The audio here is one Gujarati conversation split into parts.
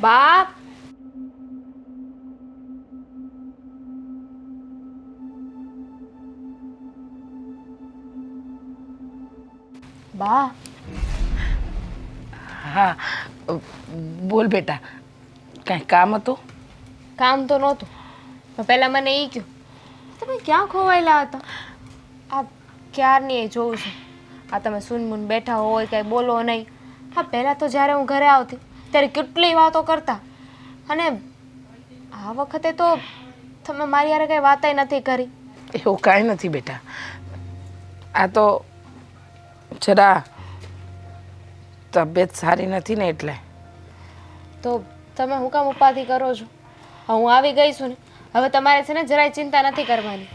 બાપ! બા હા બોલ બેટા કાંઈ કામ હતું? કામ તો નહોતું પણ પહેલાં મને એ કહ્યું તમે ક્યાં ખોવાયેલા હતા? આ ક્યારની એ જોઉં છું? આ તમે સુનમુન બેઠા હોય કાંઈ બોલો નહીં. હા પહેલાં તો જ્યારે હું ઘરે આવતી ત્યારે કેટલી વાતો કરતા. અને આ વખતે તો તમે મારી યારે કંઈ વાતય નથી કરી. એવું કાંઈ નથી બેટા. આ તો જરા તબિયત સારી નથી ને એટલે. તો તમે હું કામ ઉપાધિ કરો છો? હું આવી ગઈ છું ને. હવે તમારે છે ને જરાય ચિંતા નથી કરવાની.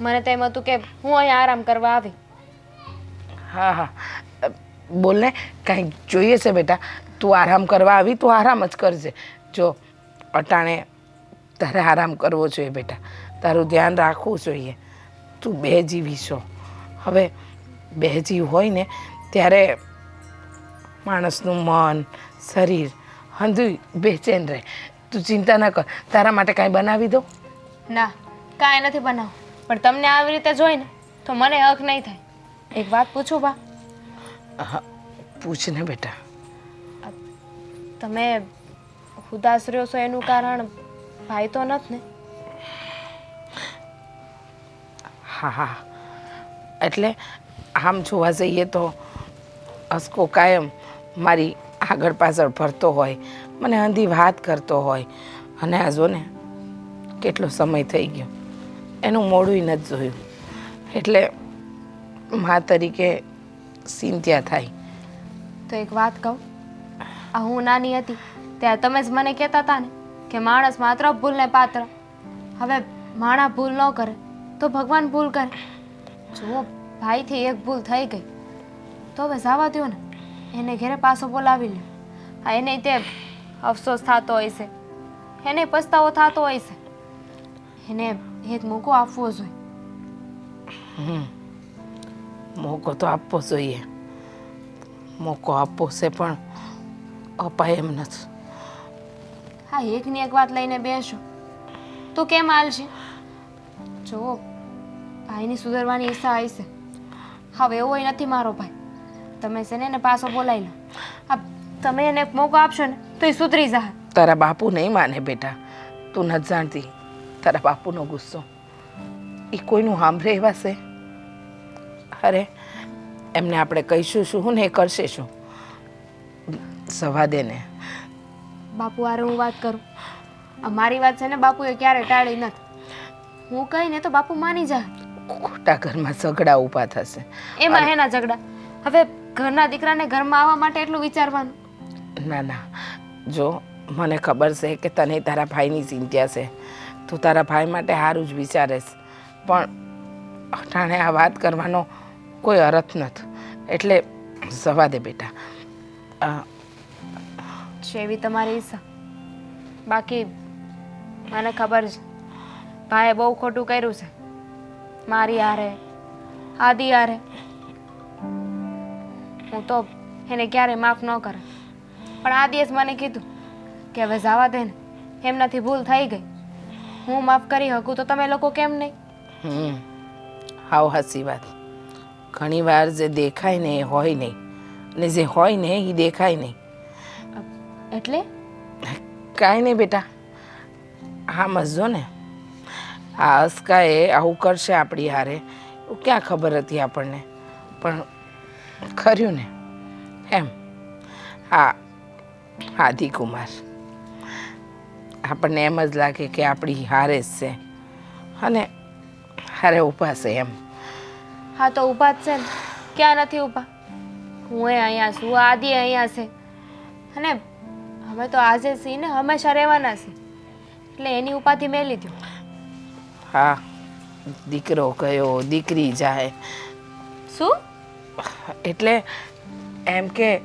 મને તો એમ હતું કે હું અહીંયા આરામ કરવા આવી. હા હા. અ, બોલ કાંઈ જોઈએ છે બેટા તું આરામ કરવા આવી તું આરામ જ કરજે. જો અટાણે તારે આરામ કરવો જોઈએ બેટા તારું ધ્યાન રાખવું જોઈએ તું બે જીવી છો. હવે બે જીવ હોય ને ત્યારે માણસનું મન શરીર હંધુય બેચેન રહે. તું ચિંતા ન કર તારા માટે કાંઈ બનાવી દો ના કાંઈ નથી બનાવ. પણ તમને આવી રીતે જોઈને તો મને હક નહીં થાય. એક વાત પૂછું બા હા પૂછને બેટા. તમે ઉદાસ રહ્યો છો એનું કારણ ભાઈ તો નથી ને? હા હા. એટલે આમ જોવા જઈએ તો અસકો કાયમ મારી આગળ પાછળ ફરતો હોય મને અંધી વાત કરતો હોય. અને આ જો ને કેટલો સમય થઈ ગયો. એનું મોડું નથી જોયું. એટલે મા તરીકે ચિંત્યા થાય. તો એક વાત કહું આ હું નાની હતી ત્યારે તમે જ મને કહેતા હતા ને કે માણસ માત્ર ભૂલને પાત્ર. હવે માણા ભૂલ ન કરે તો ભગવાન ભૂલ કરે. જુઓ ભાઈથી એક ભૂલ થઈ ગઈ. તો હવે જવા દ્યો ને એને ઘરે પાછો બોલાવી લે હા એને તે અફસોસ થતો હોય છે. એને પસ્તાવો થતો હોય છે. એને એક મોકો આપવો જોઈએ. હમ. મોકો તો આપવો જોઈએ. મોકો આપવો છે પણ અપાય એમ નથી. હા એકની એક વાત લઈને બેસો. તો કેમ હાલશે? જુઓ ભાઈની સુધરવાની ઈચ્છા હશે હવે એવો નથી મારો ભાઈ. તમે છે ને એને પાછો બોલાવી લો. આ તમે એને મોકો આપશો ને તો એ સુધરી જાય તારા બાપુ નહીં માને બેટા. તું નથી જાણતી. તારા બાપુનો ગુસ્સો. એ કોઈનું સાંભળે એવા છે? અરે એમને આપણે કહીશું શું ને કરશે શું? સવા દેને બાપુ આરે હું વાત કરું. અમારી મારી વાત છે ને બાપુએ ક્યારે ટાળી નથી. હું કહીને તો બાપુ માની જાય. ખોટા ઘરમાં ઝઘડા ઊભા થશે. એમાં હેના ઝઘડા? હવે ઘરના દીકરાને ઘરમાં આવવા માટે એટલું વિચારવાનું. ના ના. જો મને ખબર છે કે તને તારા ભાઈની ચિંતા છે. તું તારા ભાઈ માટે સારું જ વિચારેશ પણ અટાણે આ વાત કરવાનો કોઈ અર્થ નથી. એટલે જવા દે બેટા. એવી તમારી ઈચ્છા. બાકી મને ખબર છે ભાઈએ બહુ ખોટું કર્યું છે. મારી હારે આદિ હારે. હું તો એને ક્યારેય માફ ન કરે. પણ આ દિવસ મને કીધું કે હવે જવા દે ને. એમનાથી ભૂલ થઈ ગઈ. હું માફ કરી શકું તો તમે લોકો કેમ નહીં? હાવ હાસી વાત. ઘણીવાર જે દેખાય ને એ હોય નહીં. અને જે હોય ને એ દેખાય નહીં. એટલે? કાંઈ નહીં બેટા. હા જ જો ને. આ અસ્કાએ આવું કરશે આપણી હારે. એવું ક્યાં ખબર હતી આપણને? પણ ખર્યું ને. એમ. હા આદિકુમાર. આપણને એમ જ લાગે કે આપણી હારે જ છે. અને હારે ઊભા છે એમ. હા તો ઊભા જ છે ને. ક્યાં નથી ઊભા? હું એ અહીંયા છું આદિ અહીંયા છે. અને અમે તો આજે છીએ ને હંમેશા રહેવાના છે એટલે એની ઉપાધિ મેં લીધું. હા દીકરો ગયો દીકરી જાય. શું? એટલે એમ કે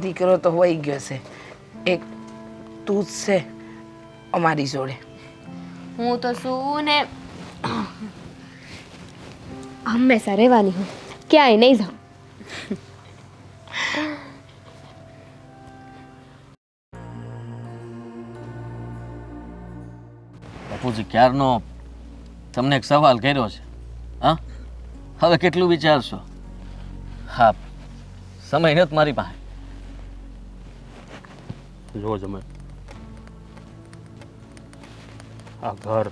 દીકરો તો વહી ગયો છે. એક તું જ છે અમારી જોડે. હું તો શું ને હંમેશા રહેવાની હું. ક્યાંય નહીં જાઉં. બાપુજી ક્યારનો તમને એક સવાલ કર્યો છે? હા? હવે કેટલું વિચારશો? હા સમય નથી મારી પાસે. જો જમે આ ઘર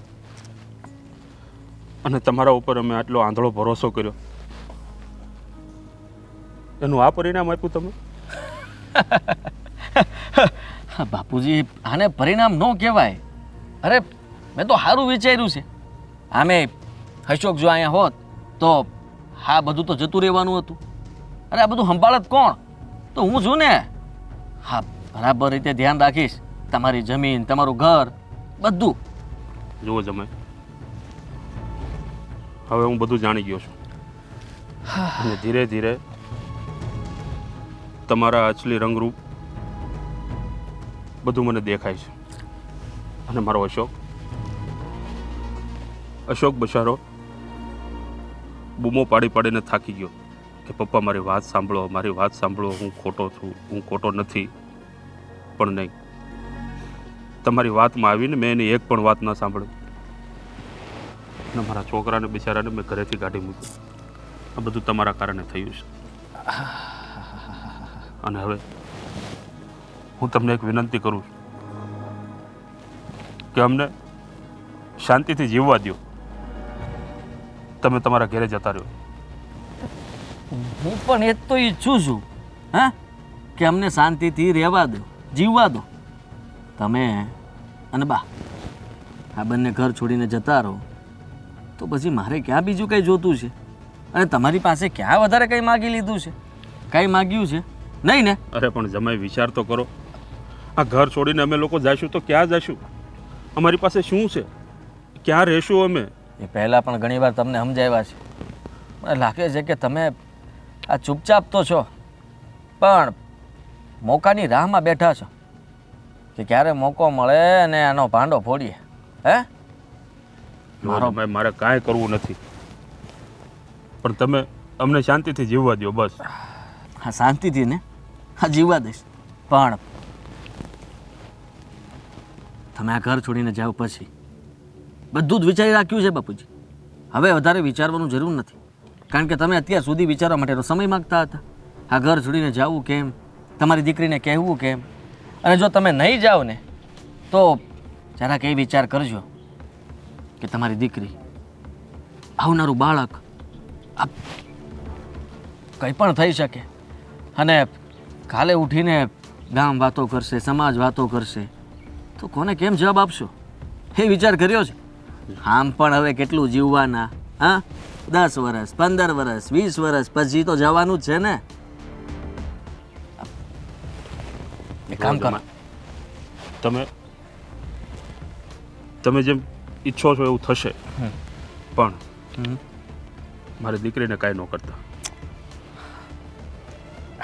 અને તમારા ઉપર અમે આટલો આંધળો ભરોસો કર્યો. એનું આ પરિણામ આપ્યું તમે બાપુજી આને પરિણામ ન કહેવાય. અરે મેં તો સારું વિચાર્યું છે. આમે અશોક જો અહીંયા હોત તો હા બધું તો જતું રહેવાનું હતું. અરે આ બધું સંભાળત કોણ? તો હું છું ને. હા બરાબર રીતે ધ્યાન રાખીશ. તમારી જમીન તમારું ઘર બધું. જુઓ જમે હવે હું બધું જાણી ગયો છું. અને ધીરે ધીરે તમારા અચલી રંગરૂપ બધું મને દેખાય છે. અને મારો અશોક. અશોક બશારો બૂમો પાડી પાડીને થાકી ગયો કે પપ્પા મારી વાત સાંભળો મારી વાત સાંભળો. હું ખોટો છું હું ખોટો નથી. પણ નહીં. તમારી વાતમાં આવીને મેં એની એક પણ વાત ન સાંભળી. અને મારા છોકરાને બિચારાને મેં ઘરેથી કાઢી મૂક્યું. આ બધું તમારા કારણે થયું છે. અને હવે હું તમને એક વિનંતી કરું છું કે અમને શાંતિથી જીવવા દો તમે તમારા ઘરે જતા રહ્યો. હું પણ એ તો ઈચ્છું છું, હા? કે અમને શાંતિથી રહેવા દો જીવવા દો તમે અને બા, આ બંને ઘર છોડીને જતા રહો. તો પછી મારે ક્યાં બીજું કંઈ જોતું છે? અને તમારી પાસે ક્યાં વધારે કંઈ માગી લીધું છે? કંઈ માગ્યું છે? નહીં ને? અરે પણ જમાઈ વિચાર તો કરો. આ ઘર છોડીને અમે લોકો જઈશું તો ક્યાં જઈશું અમારી પાસે શું છે? ક્યાં રહેશું અમે? એ પહેલાં પણ ઘણીવાર તમને સમજાવ્યા છે. મને લાગે છે કે તમે આ ચૂપચાપ તો છો પણ મોકાની રાહમાં બેઠા છો. કે ક્યારે મોકો મળે અને આનો ભાંડો ફોડીએ હે? મારો- મારો મારે કાંઈ કરવું નથી. પણ તમે અમને શાંતિથી જીવવા દો બસ. હા, શાંતિથી ને? હા, જીવવા દઈશ. પણ તમે આ ઘર છોડીને જાઓ પછી. બધું જ વિચારી રાખ્યું છે, બાપુજી. હવે વધારે વિચારવાનું જરૂર નથી. કારણ કે તમે અત્યાર સુધી વિચારવા માટેનો સમય માગતા હતા. આ ઘર છોડીને જવું કેમ? તમારી દીકરીને કહેવું કેમ? અને જો તમે નહીં જાઓ ને, તો જરાક એ વિચાર કરજો. કે તમારી દીકરી, આવનારું બાળક આ કંઈ પણ થઈ શકે. અને કાલે ઉઠીને ગામ વાતો કરશે, સમાજ વાતો કરશે, તો કોને કેમ જવાબ આપશો? એ વિચાર કર્યો છે. આમ પણ હવે કેટલું જીવવાના, હા? દસ વર્ષ પંદર વર્ષ વીસ વર્ષ પછી તો જવાનું જ છે ને. કામ કરો. તમે તમે જેમ ઈચ્છો છો એવું થશે. પણ હમ. મારી દીકરીને કાંઈ ન કરતા.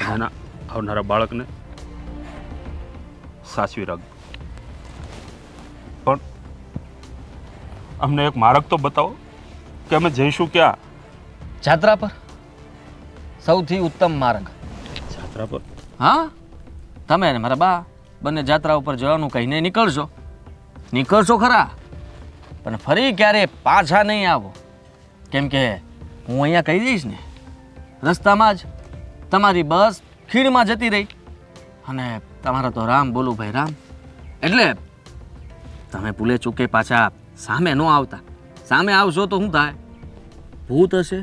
અને એના આવનારા બાળકને સાચવી રાખજો. પણ અમને એક માર્ગ તો બતાવો કે અમે જઈશું ક્યાં? જાત્રા પર. સૌથી ઉત્તમ માર્ગ. જાત્રા પર? હા? તમે ને મારા બા બંને જાત્રા ઉપર જવાનું કહીને નીકળશો નીકળશો ખરા. પણ ફરી ક્યારે પાછા નહીં આવો? કેમ કે હું અહીંયા કહી દઈશ ને, રસ્તામાં જ તમારી બસ ખીણમાં જતી રહી. અને તમારા તો રામ બોલું ભાઈ રામ. એટલે તમે ભૂલે ચૂકે પાછા સામે ન આવતા. સામે આવશો તો શું થાય? ભૂત હશે?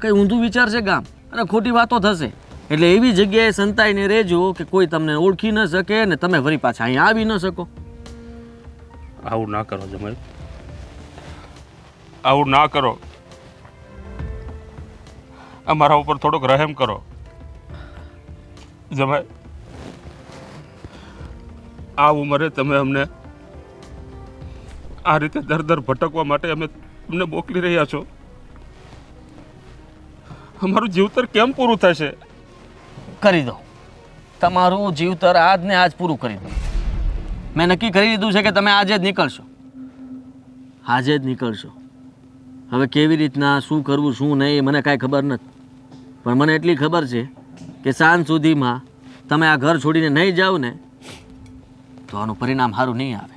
કંઈ ઊંધું વિચારશે ગામ? અને ખોટી વાતો થશે. એટલે એવી જગ્યાએ સંતાઈને રહેજો કે કોઈ તમને ઓળખી ન શકે ને તમે ફરી પાછા અહીંયા આવી ન શકો. આવું ના કરો જમાઈ આવું ના કરો. અમારા ઉપર થોડોક રહેમ કરો. જમાય આ ઉંમરે તમે અમને આ રીતે દર દર ભટકવા માટે અમે તમને મોકલી રહ્યા છો. અમારું જીવતર કેમ પૂરું થશે? કરી દો. તમારું જીવતર આજ ને આજ પૂરું કરી દો. મેં નક્કી કરી દીધું છે કે તમે આજે જ નીકળશો. આજે જ નીકળશો. હવે કેવી રીતના, શું કરવું, શું નહીં મને કાંઈ ખબર નથી. પણ મને એટલી ખબર છે કે સાંજ સુધીમાં તમે આ ઘર છોડીને નહીં જાઓ ને, તો આનું પરિણામ સારું નહીં આવે.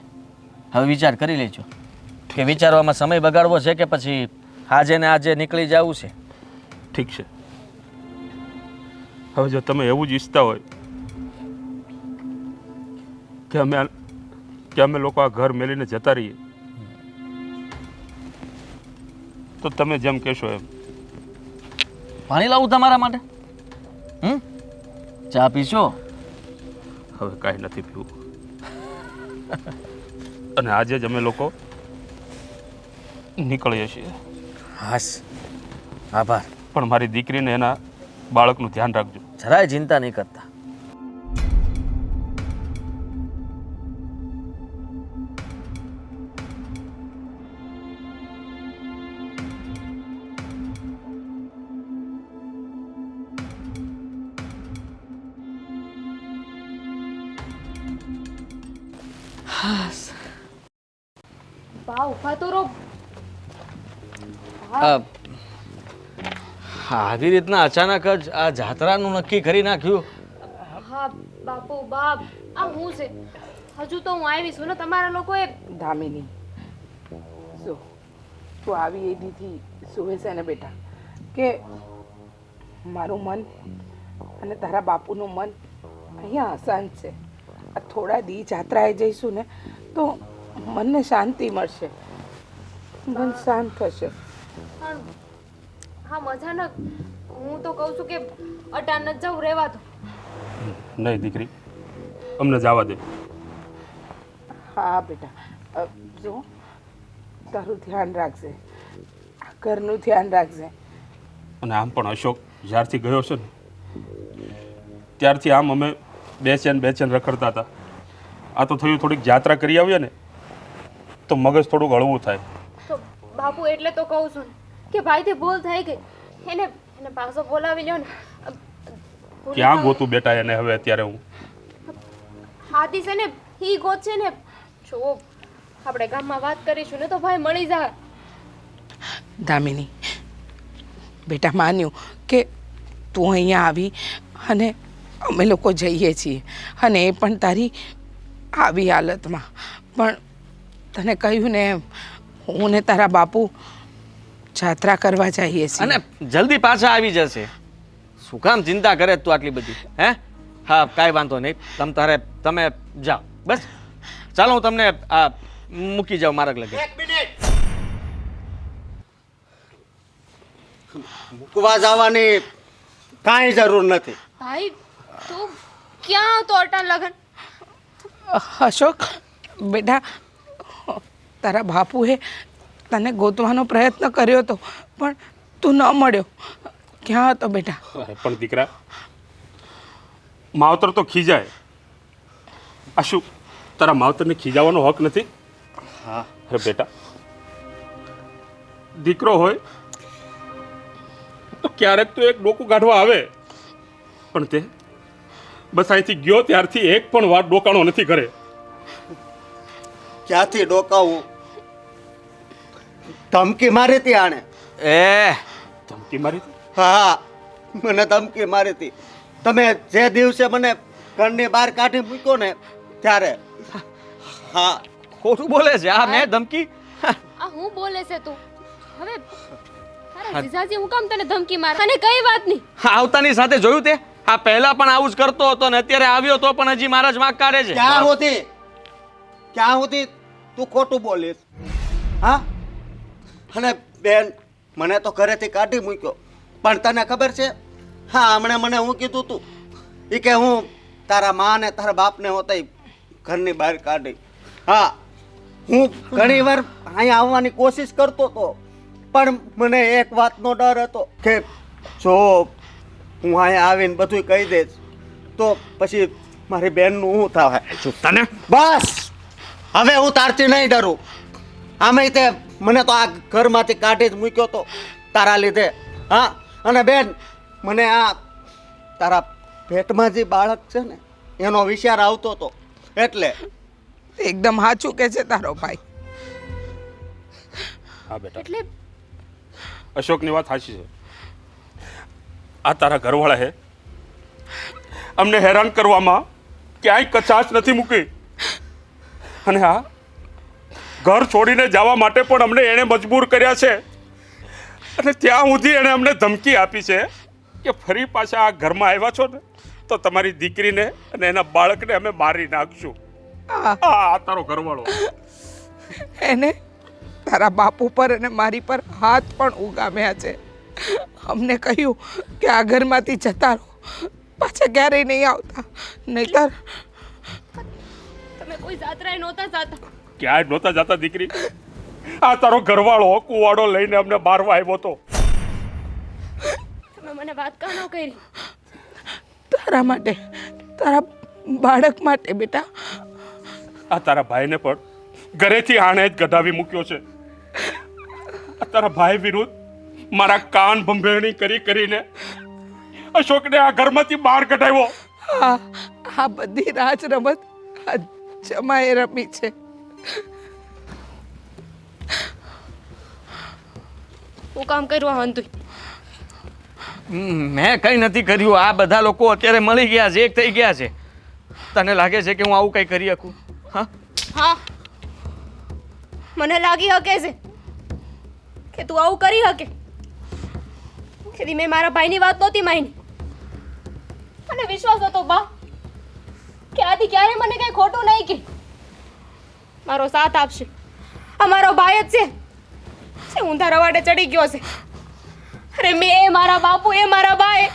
હવે વિચાર કરી લેજો કે વિચારવામાં સમય બગાડવો છે કે પછી આજે ને આજે નીકળી જવું છે? ઠીક છે. હવે જો તમે એવું જ ઈચ્છતા હોય કે અમે કે અમે લોકો આ ઘર મેલીને જતા રહીએ. તો તમે જેમ કહેશો એમ. પાણી લાવું તમારા માટે? હમ? ચા પીશો? હવે કાંઈ નથી પીવું. અને આજે જ અમે લોકો નીકળીએ છીએ. હાસ. આભાર. પણ મારી દીકરીને એના બાળકનું ધ્યાન રાખજો. જરાય ચિંતા નહીં કરતા. બા ઊભા તો રહો. અ, આવી રીતના અચાનક જ આ જાત્રાનું નક્કી કરી નાખ્યું. હા બાપુ બાપ આ હું છે? હજુ તો હું આવી છું ને તમારા લોકોએ ધામીની. જો તું આવી એ દીથી સુવે છે ને બેટા. કે મારું મન અને તારા બાપુનું મન અહીંયા અશાંત છે. થોડા દી જાત્રાએ જઈશું ને તો મનને શાંતિ મળશે. મન શાંત થશે. હા હા મજાનક હું તો કહું છું કે અટાણ જ જવું રહેવા દો. નહીં દીકરી. અમને જવા દે. હા બેટા. જો તારું ધ્યાન રાખજે. આ ઘરનું ધ્યાન રાખજે. અને આમ પણ અશોક જ્યારથી ગયો છે ને ત્યારથી આમ અમે બેચેન બેચેન રખડતા હતા. આ તો થયું થોડીક જાત્રા કરી આવીએ ને તો મગજ થોડુંક હળવું થાય. તો બાપુ એટલે તો કહું છું ને કે ભાઈથી ભૂલ થઈ ગઈ. એને એને પાછો બોલાવી લ્યો ને. ક્યાં ગોતું બેટા એને હવે અત્યારે હું? હાથી છે ને હી ગોત છે ને. જો આપણે ગામમાં વાત કરીશું ને તો ભાઈ મળી જાય. દામિની બેટા માન્યું કે તું અહીંયા આવી અને અમે લોકો જઈએ છીએ. અને એ પણ તારી આવી હાલતમાં. પણ તને કહ્યું ને હું ને તારા બાપુ જાત્રા કરવા જઈએ છીએ. અને જલ્દી પાછા આવી જશે. શું કામ ચિંતા કરે તું આટલી બધી? હે? હા કાંઈ વાંધો નહીં. તમ તારે તમે જાઓ. બસ. ચાલો હું તમને આ મૂકી જાઉં માર્ગ લગે. એક મિનિટ. મૂકવા જવાની કાંઈ જરૂર નથી. ભાઈ તું ક્યાં હતો અટાણ લગન? અશોક બેટા તારા બાપુએ તને ગોતવાનો પ્રયત્ન કર્યો હતો પણ તું ન મળ્યો. ક્યાં હતો બેટા? પણ દીકરા માવતર તો ખીજાય. આ શું તારા માવતરને ખીજાવાનો હક નથી? હા. અરે બેટા દીકરો હોય તો ક્યારેક તો એક ડોકું કાઢવા આવે. પણ તે બસ અહીંથી ગયો ત્યારથી એક પણ વાર ડોકાણો નથી કરે ક્યાંથી ડોકાવું? ધમકી મારી હતી આણે. એ. ધમકી મારી હા મને ધમકી મારી હતી તમે જે દિવસે મને ઘરની બહાર કાઢી મૂક્યો ને ત્યારે. હા. ખોટું બોલે છે? આ મેં ધમકી? આ હું બોલે છે તું? હવે તારા જીજાજી હું કામ તને ધમકી મારે? અને કઈ વાત હા, આવતાની સાથે જોયું તે? આ પહેલા પણ આવું જ કરતો હતો ને અત્યારે આવ્યો તો પણ હજી મારા જ વાંક કાઢે છે. ક્યાં હોતી ક્યાં હોતી તું ખોટું બોલીશ. હા? અને બેન, મને તો ઘરેથી કાઢી મૂક્યો. પણ તને ખબર છે? હા, હમણાં મને હું કીધું તું? એ કે હું તારા મા ને તારા બાપને હોતા ઘરની બહાર કાઢી. હા, હું ઘણી વાર અહીંયા આવવાની કોશિશ કરતો હતો પણ મને એક વાતનો ડર હતો કે જો હું અહીંયા આવીને બધું કહી દઈશ. તો પછી મારી બેનનું શું થાય? તને. બસ! હવે હું તારથી નહીં ડરું. આમે તે મને તો આ ઘરમાંથી કાઢી જ મૂક્યો તો તારા લીધે. હા અને બેન મને આ તારા પેટમાં જે બાળક છે ને એનો વિચાર આવતો હતો એટલે? એકદમ સાચું કે છે તારો ભાઈ. હા બેટા. એટલે? અશોકની વાત સાચી છે. આ તારા ઘરવાળા હે? અમને હેરાન કરવામાં ક્યાંય કચાશ નથી મૂકી. અને આ ઘર છોડીને જવા માટે પણ અમને એણે મજબૂર કર્યા છે. અને ત્યાં સુધી એણે અમને ધમકી આપી છે કે ફરી પાછા આ ઘરમાં આવ્યા છો ને તો તમારી દીકરીને અને એના બાળકને અમે મારી નાખશું. આ તારો ઘરવાળો. એને તારા બાપુ પર અને મારી પર હાથ પણ ઉગામ્યા છે. અમને કહ્યું કે આ ઘરમાંથી જતા રહો. પાછા ક્યારેય નહીં આવતા. નહીતર તમે કોઈ જાત્રાએ નહોતા જાતા. ક્યાંય નહોતા જતા દીકરી. આ તારો ઘરવાળો કુવાડો લઈને અમને મારવા આવ્યો હતો તમે મને વાત કાં ન કરી? તારા માટે તારા બાળક માટે બેટા. આ તારા ભાઈને પણ ઘરેથી આણે જ ગઢાવી મૂક્યો છે. આ તારા ભાઈ વિરુદ્ધ મારા કાન ભંભેણી કરી કરીને અશોકને આ ઘરમાંથી બહાર કઢાવ્યો. આ આ બધી રાજ રમત જમાએ રમી છે. હું કામ કર્યું આ હંતુય મેં કંઈ નથી કર્યું. આ બધા લોકો અત્યારે મળી ગયા છે એક થઈ ગયા છે. તને લાગે છે કે હું આવું કંઈ કરી શકું? હા? હા. મને લાગી શકે છે કે તું આવું કરી શકે. તેથી મેં મારા ભાઈની વાત નહોતી માની. અને વિશ્વાસ હતો, બા, કે આથી ક્યારે મને કઈ ખોટું નહીં કે મારો સાથ આપશે. આ મારો ભાઈ જ છે. છે ઊંધા રવાડે ચડી ગયો છે. અરે મેં, એ મારા બાપુ, એ મારા ભાઈ.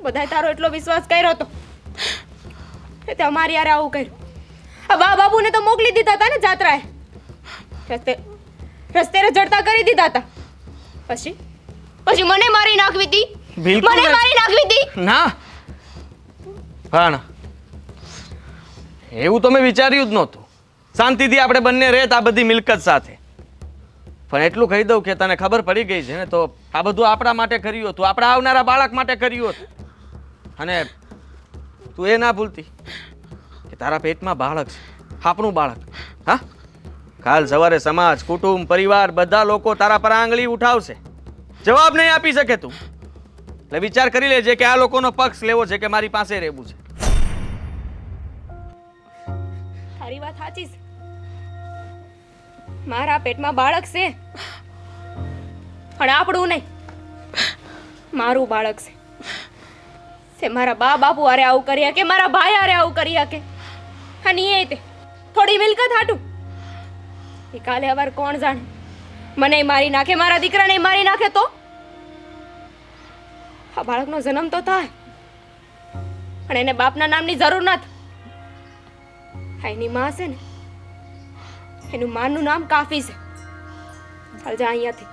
બધાય તારો એટલો વિશ્વાસ કર્યો હતો તે અમારી યારે આવું કર્યું. આ બા બાબુને તો મોકલી દીધા હતા ને જાત્રાએ. રસ્તે રસ્તે રજડતા કરી દીધા હતા. પછી? પછી મને મારી નાખવી હતી બિલકુલ મને મારી નાખવી હતી ના. પણ એવું તો મેં વિચાર્યું જ નહોતું. શાંતિથી આપણે બંને રહેત આ બધી મિલકત સાથે. પણ એટલું કહી દઉં કે તને ખબર પડી ગઈ છે ને તો આ બધું આપણા માટે કર્યું હતું. આપણા આવનારા બાળક માટે કર્યું હતું. અને તું એ ના ભૂલતી કે તારા પેટમાં બાળક છે. આપણું બાળક. હા? કાલ સવારે સમાજ કુટુંબ પરિવાર બધા લોકો તારા પર આંગળી ઉઠાવશે. જવાબ નહીં આપી શકે તું. એટલે વિચાર કરી લેજે કે આ લોકોનો પક્ષ લેવો છે કે મારી પાસે રહેવું છે. તારી વાત સાચી છે. મારા પેટમાં બાળક છે. પણ આપણું નહીં. મારું બાળક છે. તે મારા બા બાપુ આરે આવું કરી કે મારા ભાઈ હારે આવું કરી કે અને એ તે થોડી મિલકત હાટું. એ કાલે અવાર કોણ જાણે? મને મારી નાખે, મારા દીકરાને મારી નાખે તો? આ બાળકનો જન્મ તો થાય, પણ એને બાપના નામની જરૂર નથી. આ એની માં છે ને, એનું માનું નામ કાફી છે. ચાલ જા અહીંયાથી.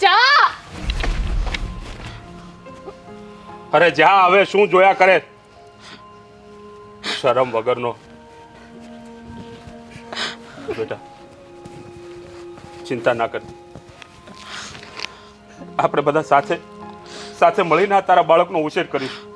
જા! અરે જા, હવે શું જોયા કરે? શરમ વગરનો. બેટા ચિંતા ના કરતી. આપણે બધા સાથે સાથે મળીને તારા બાળકનો ઉછેર કરીશું.